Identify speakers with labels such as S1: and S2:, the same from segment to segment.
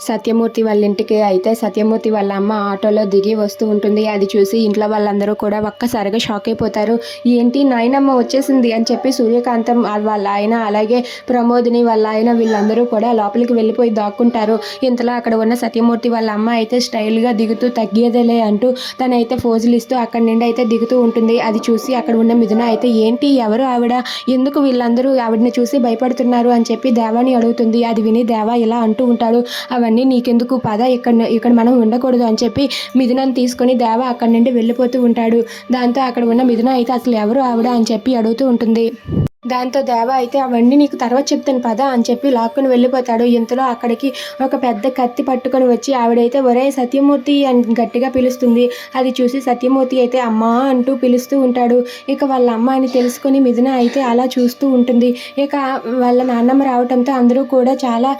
S1: సత్యమూర్తి వాళ్ళ ఇంటికి అయితే సత్యమూర్తి వాళ్ళ అమ్మ ఆటోలో దిగి వస్తూ ఉంటుంది. అది చూసి ఇంట్లో వాళ్ళందరూ కూడా ఒక్కసారిగా షాక్ అయిపోతారు. ఏంటి నాయనమ్మ వచ్చేసింది? అని చెప్పి సూర్యకాంతం వాళ్ళ ఆయన అలాగే ప్రమోదిని వాళ్ళ ఆయన వీళ్ళందరూ కూడా లోపలికి వెళ్ళిపోయి దాక్కుంటారు. ఇంతలో అక్కడ ఉన్న సత్యమూర్తి వాళ్ళ అమ్మ అయితే స్టైల్గా దిగుతూ తగ్గేదేలే అంటూ తనైతే ఫోజులు ఇస్తూ అక్కడి నుండి అయితే దిగుతూ ఉంటుంది. అది చూసి అక్కడ ఉన్న మిథున అయితే ఏంటి? ఎవరు ఆవిడ? ఎందుకు వీళ్ళందరూ ఆవిడని చూసి భయపడుతున్నారు? అని చెప్పి దేవాని అడుగుతుంది. అది విని దేవా ఇలా అంటూ ఉంటాడు. అవన్నీ నీకెందుకు? పద ఇక్కడ ఇక్కడ మనం ఉండకూడదు అని చెప్పి మిథునని తీసుకొని దేవ అక్కడి నుండి వెళ్ళిపోతూ ఉంటాడు. దాంతో అక్కడ ఉన్న మిథున అయితే అసలు ఎవరు ఆవిడ అని చెప్పి అడుగుతూ ఉంటుంది. దాంతో దేవ అయితే అవన్నీ నీకు తర్వాత చెప్తాను పద అని చెప్పి లాక్కుని వెళ్ళిపోతాడు. ఇంతలో అక్కడికి ఒక పెద్ద కత్తి పట్టుకొని వచ్చి ఆవిడైతే ఒరే సత్యమూర్తి అని గట్టిగా పిలుస్తుంది. అది చూసి సత్యమూర్తి అయితే అమ్మా అంటూ పిలుస్తూ ఉంటాడు. ఇక వాళ్ళ అమ్మ అని తెలుసుకొని మిథున అయితే అలా చూస్తూ ఉంటుంది. ఇక వాళ్ళ నాన్నమ్మ రావటంతో అందరూ కూడా చాలా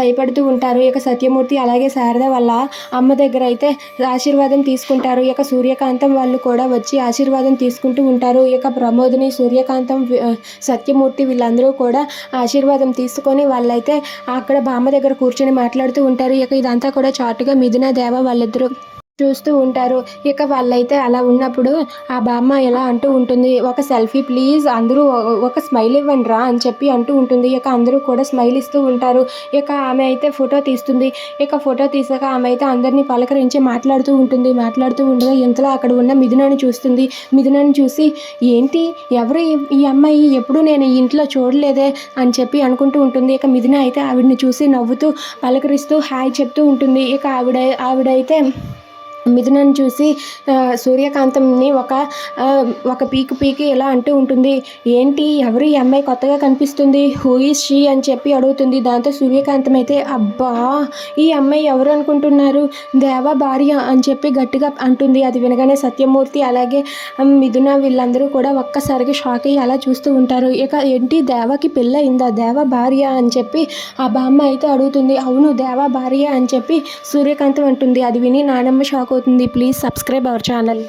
S1: భయపడుతూ ఉంటారు. ఇక సత్యమూర్తి అలాగే శారద వాళ్ళ అమ్మ దగ్గర అయితే ఆశీర్వాదం తీసుకుంటారు. ఇక సూర్యకాంతం వాళ్ళు కూడా వచ్చి ఆశీర్వాదం తీసుకుంటూ ఉంటారు. ఇక ప్రమోదిని సూర్యకాంతం సత్యమూర్తి వీళ్ళందరూ కూడా ఆశీర్వాదం తీసుకొని వాళ్ళైతే అక్కడ బామ్మ దగ్గర కూర్చొని మాట్లాడుతూ ఉంటారు. ఇక ఇదంతా కూడా చాటుగా మిథున దేవ వాళ్ళిద్దరూ చూస్తూ ఉంటారు. ఇక వాళ్ళైతే అలా ఉన్నప్పుడు ఆ బామ్మ ఎలా అంటూ ఉంటుంది ఒక సెల్ఫీ ప్లీజ్ అందరూ ఒక స్మైల్ ఇవ్వండి రా అని చెప్పి అంటూ ఉంటుంది. ఇక అందరూ కూడా స్మైల్ ఇస్తూ ఉంటారు. ఇక ఆమె అయితే ఫోటో తీస్తుంది. ఇక ఫోటో తీసాక ఆమె అయితే అందరినీ పలకరించి మాట్లాడుతూ ఉంటుంది. మాట్లాడుతూ ఉండగా ఇంతలో అక్కడ ఉన్న మిథునాన్ని చూస్తుంది. మిథునాన్ని చూసి ఏంటి ఎవరు ఈ- ఈ అమ్మాయి? ఎప్పుడు నేను ఈ ఇంట్లో చూడలేదే? అని చెప్పి అనుకుంటూ ఉంటుంది. ఇక మిథున అయితే ఆవిడని చూసి నవ్వుతూ పలకరిస్తూ హాయ్ చెప్తూ ఉంటుంది. ఇక ఆవిడ ఆవిడైతే మిథునను చూసి సూర్యకాంతంని ఒక ఒక పీకు పీకి ఇలా అంటూ ఉంటుంది. ఏంటి? ఎవరు ఈ అమ్మాయి కొత్తగా కనిపిస్తుంది? హూ షీ అని చెప్పి అడుగుతుంది. దాంతో సూర్యకాంతం అయితే అబ్బా ఈ అమ్మాయి ఎవరు అనుకుంటున్నారు? దేవా భార్య అని చెప్పి గట్టిగా అంటుంది. అది వినగానే సత్యమూర్తి అలాగే మిథున వీళ్ళందరూ కూడా ఒక్కసారిగా షాక్ అయ్యి అలా చూస్తూ ఉంటారు. ఇక ఏంటి? దేవాకి పెళ్ళి అయిందా? దేవ భార్య అని చెప్పి ఆ బామ్మ అయితే అడుగుతుంది. అవును దేవా భార్య అని చెప్పి సూర్యకాంతం అంటుంది. అది విని నానమ్మ షాక్ పోతుంది ప్లీజ్ సబ్స్క్రైబ్ అవర్ ఛానల్.